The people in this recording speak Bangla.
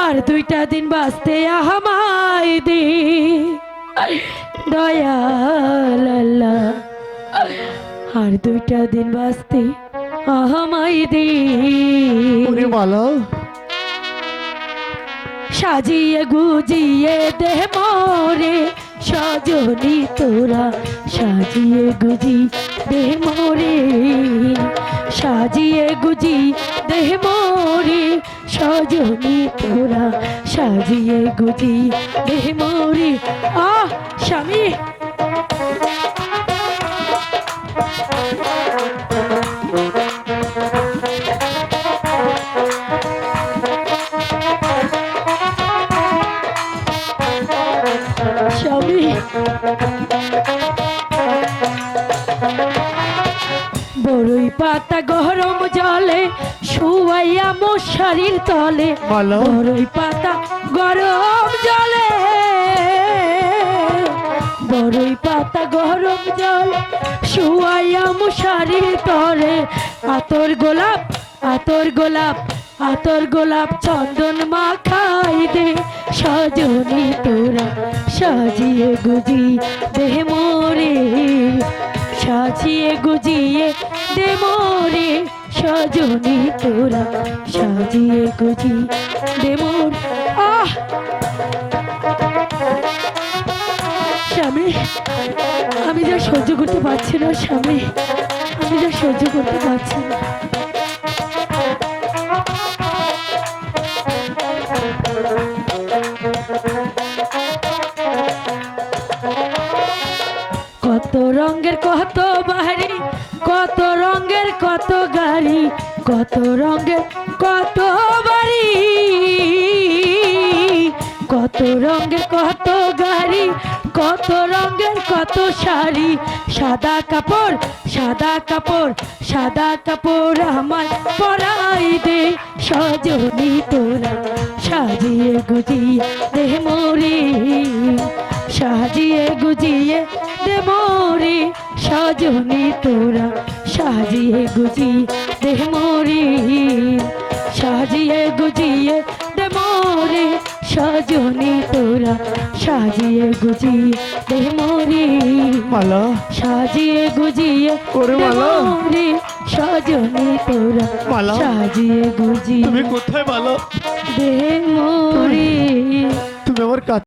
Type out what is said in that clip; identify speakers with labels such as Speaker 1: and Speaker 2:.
Speaker 1: আর দুইটা দিন বাঁচতে আহমাই দে। আল্লাহ আর দুইটা দিন বাঁচতে আহমাই দে।
Speaker 2: মালা
Speaker 1: সাজিয়ে গুজিয়ে দে মোরে সজনি তোরা সাজিয়ে গুজি দেহ মোরে। সাজিয়ে গুজি দেহ মোরে সজনি তোরা। সাজিয়ে গুজি দেহ মোরে। আহ স্বামী। স্বামী। বড়ই পাতা গরম জলে শুয়াইয়া মশারির তলে। বড়ই পাতা গরম জলে বড়ই পাতা গরম জল শুয়াইয়া মশারির তলে। আতর গোলাপ আতর গোলাপ আতর গোলাপ চন্দন মাখাই দে। সজনি তোরা সাজিয়ে গুজি দেহ মোরে। সাজিয়ে গুজিয়ে দে মোরে সজনি তোরা। সাজিয়ে গুজি দে মোর আহ! স্বামী, আমি যা সহ্য করতে পারছি না, স্বামী। আমি যা সহ্য করতে পারছি না। কত রঙের কত বাড়ি কত রঙের কত গাড়ি, কত রঙের কত বাড়ি, কত রঙের কত গাড়ি, কত রঙের কত শাড়ি, সাদা কাপড় সাদা কাপড় সাদা কাপড় আমার পরাই দে, সজনি তোরা সাজিয়ে গুজিয়ে দেহ মোরে। সাজিয়ে গুজিয়ে দে মোরে সজনি তোরা। সাজিয়ে গুজিয়ে দেহ মোরে সাজিয়ে গুজিয়ে দে মোরে সজনি তোরা। সাজিয়ে গুজিয়ে দে মোরে
Speaker 2: মালা।
Speaker 1: সাজিয়ে গুজিয়ে
Speaker 2: ওরে
Speaker 1: দে
Speaker 2: মালা।
Speaker 1: মোরে সজনি তোরা।
Speaker 2: মালা।
Speaker 1: সাজিয়ে গুজিয়ে
Speaker 2: তুমি কোথায় মালা?
Speaker 1: দে মোরে।
Speaker 2: তুমি আমার কাছে